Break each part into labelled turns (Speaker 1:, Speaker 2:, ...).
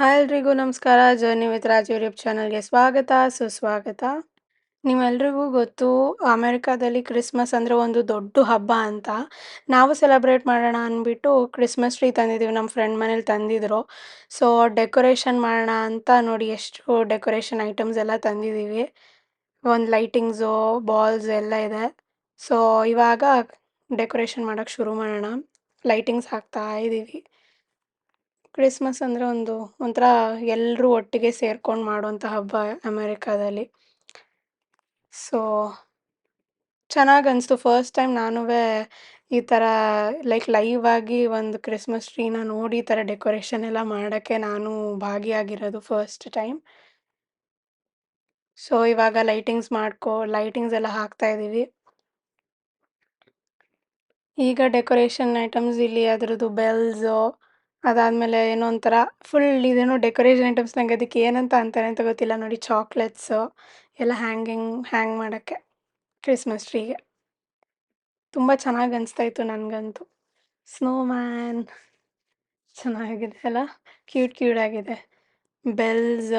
Speaker 1: Hi ಎಲ್ರಿಗೂ ನಮಸ್ಕಾರ. Journey with Raj YouTube ಚಾನಲ್ಗೆ ಸ್ವಾಗತ. ಸುಸ್ವಾಗತ. ನಿಮ್ಮೆಲ್ರಿಗೂ ಗೊತ್ತು, ಅಮೆರಿಕಾದಲ್ಲಿ ಕ್ರಿಸ್ಮಸ್ ಅಂದರೆ ಒಂದು ದೊಡ್ಡ ಹಬ್ಬ ಅಂತ. ನಾವು ಸೆಲೆಬ್ರೇಟ್ ಮಾಡೋಣ ಅಂದ್ಬಿಟ್ಟು ಕ್ರಿಸ್ಮಸ್ ಟ್ರೀ ತಂದಿದ್ದೀವಿ ನಮ್ಮ ಫ್ರೆಂಡ್ ಮನೇಲಿ ತಂದಿದ್ರು. ಸೊ, ಡೆಕೋರೇಷನ್ ಮಾಡೋಣ ಅಂತ ನೋಡಿ ಎಷ್ಟು ಡೆಕೋರೇಷನ್ ಐಟಮ್ಸ್ ಎಲ್ಲ ತಂದಿದ್ದೀವಿ ಒಂದು ಲೈಟಿಂಗ್ಸು, ಬಾಲ್ಸ್ ಎಲ್ಲ ಇದೆ. ಸೊ, ಇವಾಗ ಡೆಕೋರೇಷನ್ ಮಾಡೋಕ್ಕೆ ಶುರು ಮಾಡೋಣ. ಲೈಟಿಂಗ್ಸ್ ಹಾಕ್ತಾ ಇದ್ದೀವಿ ಕ್ರಿಸ್ಮಸ್ ಅಂದರೆ ಒಂದು ಒಂಥರ ಎಲ್ಲರೂ ಒಟ್ಟಿಗೆ ಸೇರ್ಕೊಂಡು ಮಾಡುವಂಥ ಹಬ್ಬ ಅಮೇರಿಕಾದಲ್ಲಿ. ಸೊ ಚೆನ್ನಾಗಿ ಅನಿಸ್ತು. ಫಸ್ಟ್ ಟೈಮ್ ನಾನು ಈ ಥರ ಲೈಕ್ ಲೈವ್ ಆಗಿ ಒಂದು ಕ್ರಿಸ್ಮಸ್ ಟ್ರೀನ ನೋಡಿ ಈ ಥರ ಡೆಕೋರೇಷನ್ ಎಲ್ಲ ಮಾಡೋಕ್ಕೆ ನಾನು ಭಾಗಿಯಾಗಿರೋದು ಫಸ್ಟ್ ಟೈಮ್ ಸೊ ಇವಾಗ ಲೈಟಿಂಗ್ಸ್ ಮಾಡ್ಕೊ ಲೈಟಿಂಗ್ಸ್ ಎಲ್ಲ ಹಾಕ್ತಾ ಇದ್ದೀವಿ ಈಗ ಡೆಕೋರೇಷನ್ ಐಟಮ್ಸ್ ಇಲ್ಲಿ ಅದರದ್ದು ಬೆಲ್ಸು ಅದಾದಮೇಲೆ ಏನೋ ಒಂಥರ ಫುಲ್ ಇದೇನೋ ಡೆಕೋರೇಷನ್ ಐಟಮ್ಸ್ ನಂಗೆ ಅದಕ್ಕೆ ಏನಂತ ಅಂತಾರೆ ಅಂತ ಗೊತ್ತಿಲ್ಲ. ನೋಡಿ ಚಾಕ್ಲೇಟ್ಸು ಎಲ್ಲ ಹ್ಯಾಂಗಿಂಗ್ ಹ್ಯಾಂಗ್ ಮಾಡೋಕ್ಕೆ ಕ್ರಿಸ್ಮಸ್ ಟ್ರೀಗೆ ತುಂಬ ಚೆನ್ನಾಗಿ ಅನಿಸ್ತಾ ಇತ್ತು ನನಗಂತೂ. ಸ್ನೋ ಮ್ಯಾನ್ ಚೆನ್ನಾಗಿದೆ ಅಲ್ಲ? ಕ್ಯೂಟ್ ಕ್ಯೂಟ್ ಆಗಿದೆ. ಬೆಲ್ಸ್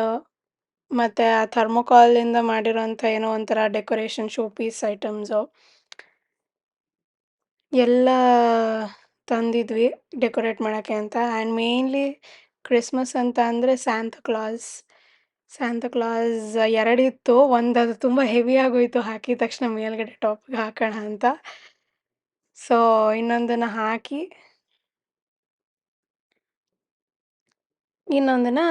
Speaker 1: ಮತ್ತು ಆ ಥರ್ಮೋಕಾಲಿಂದ ಮಾಡಿರೋಂಥ ಏನೋ ಒಂಥರ ಡೆಕೋರೇಷನ್ ಶೋ ಪೀಸ್ ಐಟಮ್ಸು ಎಲ್ಲ ತಂದಿದ್ವಿ ಡೆಕೋರೇಟ್ ಮಾಡೋಕ್ಕೆ ಅಂತ. ಆ್ಯಂಡ್ ಮೇಯ್ನ್ಲಿ ಕ್ರಿಸ್ಮಸ್ ಅಂತ ಅಂದರೆ ಸ್ಯಾಂತ ಕ್ಲಾಸ್. ಸ್ಯಾಂತ ಕ್ಲಾಸ್ ಎರಡಿತ್ತು ಒಂದು ಅದು ತುಂಬ ಹೆವಿ ಆಗೋಯಿತು. ಹಾಕಿದ ತಕ್ಷಣ ಮೇಲ್ಗಡೆ ಟಾಪ್ಗೆ ಹಾಕೋಣ ಅಂತ. ಸೊ, ಇನ್ನೊಂದನ್ನು ಹಾಕಿ ಇನ್ನೊಂದನ್ನು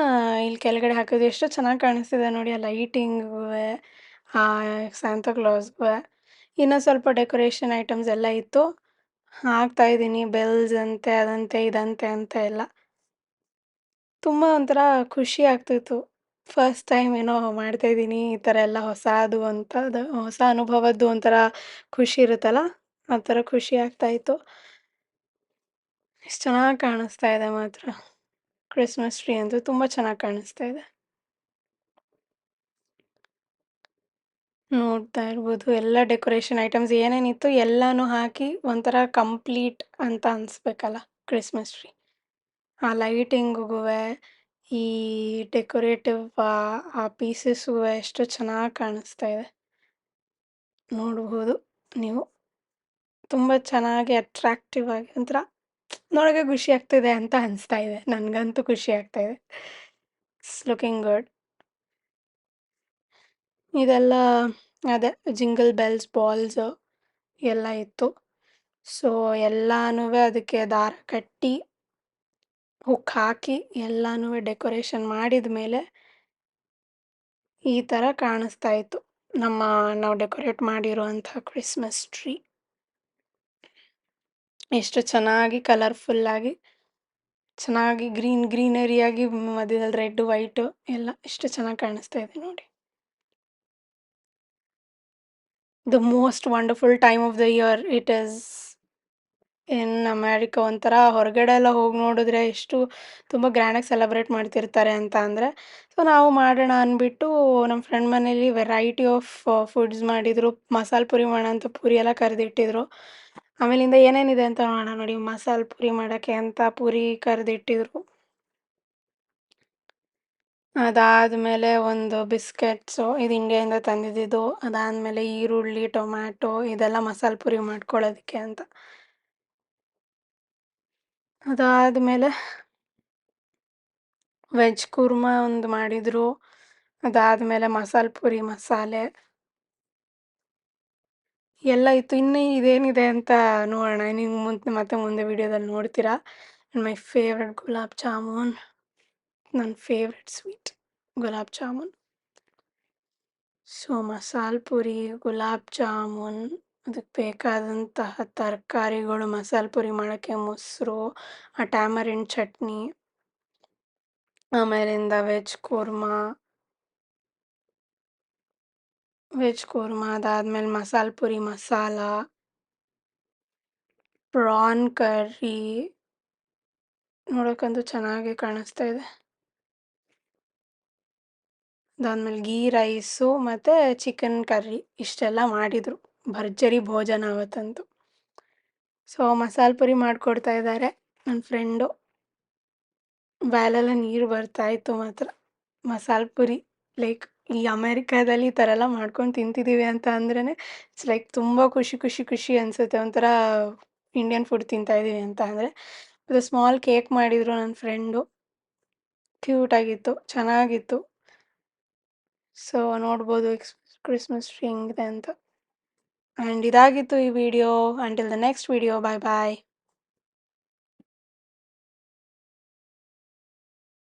Speaker 1: ಇಲ್ಲಿ ಕೆಳಗಡೆ ಹಾಕೋದು ಎಷ್ಟು ಚೆನ್ನಾಗಿ ಕಾಣಿಸ್ತಿದೆ ನೋಡಿ. ಆ ಲೈಟಿಂಗ್, ಆ ಸ್ಯಾಂತ ಕ್ಲಾಸ್ಗೂ. ಇನ್ನೂ ಸ್ವಲ್ಪ ಡೆಕೋರೇಷನ್ ಐಟಮ್ಸ್ ಎಲ್ಲ ಇತ್ತು. ಹಾಕ್ತಾ ಇದ್ದೀನಿ. ಬೆಲ್ಸ್ ಅಂತೆ, ಅದಂತೆ, ಇದಂತೆ ಅಂತ ಎಲ್ಲ. ತುಂಬ ಒಂಥರ ಖುಷಿ ಆಗ್ತಿತ್ತು. ಫಸ್ಟ್ ಟೈಮ್ ಏನೋ ಮಾಡ್ತಾ ಇದ್ದೀನಿ. ಈ ಥರ ಎಲ್ಲ ಹೊಸದು ಅಂತ ಅದು ಹೊಸ ಅನುಭವದ್ದು ಒಂಥರ ಖುಷಿ ಇರುತ್ತಲ್ಲ? ಆ ಥರ ಖುಷಿ ಆಗ್ತಾ ಇತ್ತು. ಎಷ್ಟು ಚೆನ್ನಾಗಿ ಕಾಣಿಸ್ತಾ ಇದೆ ಮಾತ್ರ. ಕ್ರಿಸ್ಮಸ್ ಟ್ರೀ ಅಂತೂ ತುಂಬ ಚೆನ್ನಾಗಿ ಕಾಣಿಸ್ತಾ ಇದೆ. ನೋಡ್ತಾ ಇರ್ಬೋದು. ಎಲ್ಲ ಡೆಕೋರೇಷನ್ ಐಟಮ್ಸ್ ಏನೇನಿತ್ತು ಎಲ್ಲಾನು ಹಾಕಿ ಒಂಥರ ಕಂಪ್ಲೀಟ್ ಅಂತ ಅನಿಸ್ಬೇಕಲ್ಲ ಕ್ರಿಸ್ಮಸ್ ಟ್ರೀ. ಆ ಲೈಟಿಂಗ್‌ಗೂವೆ, ಈ ಡೆಕೋರೇಟಿವ್ ಆ ಪೀಸಸ್ಗೂ ಎಷ್ಟು ಚೆನ್ನಾಗಿ ಕಾಣಿಸ್ತಾ ಇದೆ. ನೋಡ್ಬೋದು ನೀವು. ತುಂಬ ಚೆನ್ನಾಗಿ ಅಟ್ರಾಕ್ಟಿವ್ ಆಗಿ ಒಂಥರ ನೋಡೋಕೆ ಖುಷಿ ಆಗ್ತಿದೆ ಅಂತ ಅನಿಸ್ತಾ ಇದೆ. ನನಗಂತೂ ಖುಷಿ ಆಗ್ತಾ ಇದೆ. ಇಟ್ಸ್ ಲುಕಿಂಗ್ ಗುಡ್ ಇದೆಲ್ಲ ಅದೇ ಜಿಂಗಲ್ ಬೆಲ್ಸ್, ಬಾಲ್ಸ್ ಎಲ್ಲ ಇತ್ತು. ಸೊ ಎಲ್ಲಾನು ಅದಕ್ಕೆ ದಾರ ಕಟ್ಟಿ, ಹುಕ್ ಹಾಕಿ ಎಲ್ಲಾನು ಡೆಕೋರೇಷನ್ ಮಾಡಿದ ಮೇಲೆ ಈ ಥರ ಕಾಣಿಸ್ತಾ ಇತ್ತು. ನಮ್ಮ ನಾವು ಡೆಕೋರೇಟ್ ಮಾಡಿರುವಂಥ ಕ್ರಿಸ್ಮಸ್ ಟ್ರೀ. ಎಷ್ಟು ಚೆನ್ನಾಗಿ ಕಲರ್ಫುಲ್ಲಾಗಿ ಚೆನ್ನಾಗಿ ಗ್ರೀನ್, ಗ್ರೀನರಿಯಾಗಿ ಮಧ್ಯದಲ್ಲಿ ರೆಡ್, ವೈಟು ಎಲ್ಲ ಎಷ್ಟು ಚೆನ್ನಾಗಿ ಕಾಣಿಸ್ತಾ ಇದೆ ನೋಡಿ. The most wonderful time of the year it is in America ಒಂಥರ ಹೊರಗಡೆ ಎಲ್ಲ ಹೋಗಿ ನೋಡಿದ್ರೆ ಎಷ್ಟು ತುಂಬ ಗ್ರ್ಯಾಂಡಾಗಿ ಸೆಲೆಬ್ರೇಟ್ ಮಾಡ್ತಿರ್ತಾರೆ ಅಂತ ಅಂದರೆ. ಸೊ ನಾವು ಮಾಡೋಣ ಅಂದ್ಬಿಟ್ಟು ನಮ್ಮ ಫ್ರೆಂಡ್ ಮನೇಲಿ ವೆರೈಟಿ ಆಫ್ ಫುಡ್ಸ್ ಮಾಡಿದರು. ಮಸಾಲ ಪುರಿ ಮಾಡೋಣ ಅಂತ ಪುರಿ ಎಲ್ಲ ಕರೆದಿಟ್ಟಿದ್ರು. ಆಮೇಲಿಂದ ಏನೇನಿದೆ ಅಂತ ನೋಡೋಣ ನೋಡಿ ಮಸಾಲ ಪುರಿ ಮಾಡೋಕ್ಕೆ ಅಂತ ಪುರಿ ಕರೆದಿಟ್ಟಿದ್ರು. ಅದಾದಮೇಲೆ ಒಂದು ಬಿಸ್ಕೆಟ್ಸು ಇದು ಇಂಡಿಯಾಯಿಂದ ತಂದಿದ್ದಿದ್ದು, ಅದಾದಮೇಲೆ ಈರುಳ್ಳಿ, ಟೊಮ್ಯಾಟೊ, ಇದೆಲ್ಲ ಮಸಾಲೆ ಪುರಿ ಮಾಡ್ಕೊಳ್ಳೋದಕ್ಕೆ ಅಂತ. ಅದಾದಮೇಲೆ ವೆಜ್ ಕುರ್ಮಾ ಒಂದು ಮಾಡಿದರು, ಅದಾದಮೇಲೆ ಮಸಾಲೆ ಪುರಿ, ಮಸಾಲೆ. ಎಲ್ಲ ಇತ್ತು. ಇನ್ನು ಇದೇನಿದೆ ಅಂತ ನೋಡೋಣ. ನೀವು ಮುಂದೆ, ಮತ್ತೆ ಮುಂದೆ ವಿಡಿಯೋದಲ್ಲಿ ನೋಡ್ತೀರಾ. My favourite gulab jamun. ನನ್ನ favourite sweet gulab jamun. So masala puri, gulab jamun, ಅದಕ್ಕೆ ಬೇಕಾದಂತಹ ತರಕಾರಿಗಳು ಮಸಾಲೆ ಪುರಿ ಮಾಡೋಕ್ಕೆ ಮೊಸರು, ಆ ಟ್ಯಾಮರಿನ್ ಚಟ್ನಿ, ಆಮೇಲಿಂದ ವೆಜ್ ಕುರ್ಮಾ. ವೆಜ್ ಕುರ್ಮಾ ಅದಾದಮೇಲೆ ಮಸಾಲೆ ಪುರಿ ಮಸಾಲ. ಪ್ರಾನ್ ಕರ್ರಿ ನೋಡೋಕ್ಕಂತೂ ಚೆನ್ನಾಗಿ ಕಾಣಿಸ್ತಾ ಇದೆ. ಅದಾದಮೇಲೆ ಗೀ, ರೈಸು ಮತ್ತು ಚಿಕನ್ ಕರ್ರಿ ಇಷ್ಟೆಲ್ಲ ಮಾಡಿದರು. ಭರ್ಜರಿ ಭೋಜನ ಅವತ್ತಂತೂ. ಸೊ, ಮಸಾಲೆ ಪುರಿ ಮಾಡಿಕೊಡ್ತಾ ಇದ್ದಾರೆ ನನ್ನ ಫ್ರೆಂಡು. ಬ್ಯಾಲೆಲ್ಲ ನೀರು ಬರ್ತಾಯಿತ್ತು ಮಾತ್ರ. ಮಸಾಲೆ ಪುರಿ, ಲೈಕ್ ಈ ಅಮೇರಿಕಾದಲ್ಲಿ ಈ ಥರ ಎಲ್ಲ ಮಾಡ್ಕೊಂಡು ತಿಂತಿದ್ದೀವಿ ಅಂತ ಅಂದ್ರೇ ಇಟ್ಸ್ ಲೈಕ್ ತುಂಬ ಖುಷಿ ಖುಷಿ ಖುಷಿ ಅನಿಸುತ್ತೆ. ಒಂಥರ ಇಂಡಿಯನ್ ಫುಡ್ ತಿಂತಾಯಿದ್ದೀವಿ ಅಂತ ಅಂದರೆ. ಅದು ಸ್ಮಾಲ್ ಕೇಕ್ ಮಾಡಿದರು ನನ್ನ ಫ್ರೆಂಡು. ಕ್ಯೂಟಾಗಿತ್ತು, ಚೆನ್ನಾಗಿತ್ತು. ಸೊ, ನೋಡ್ಬೋದು ಎಕ್ಸ್, ಕ್ರಿಸ್ಮಸ್ ಟ್ರೀ ಹೆಂಗಿದೆ ಅಂತ. ಆ್ಯಂಡ್ ಇದಾಗಿತ್ತು ಈ video. Until the next video. Bye bye.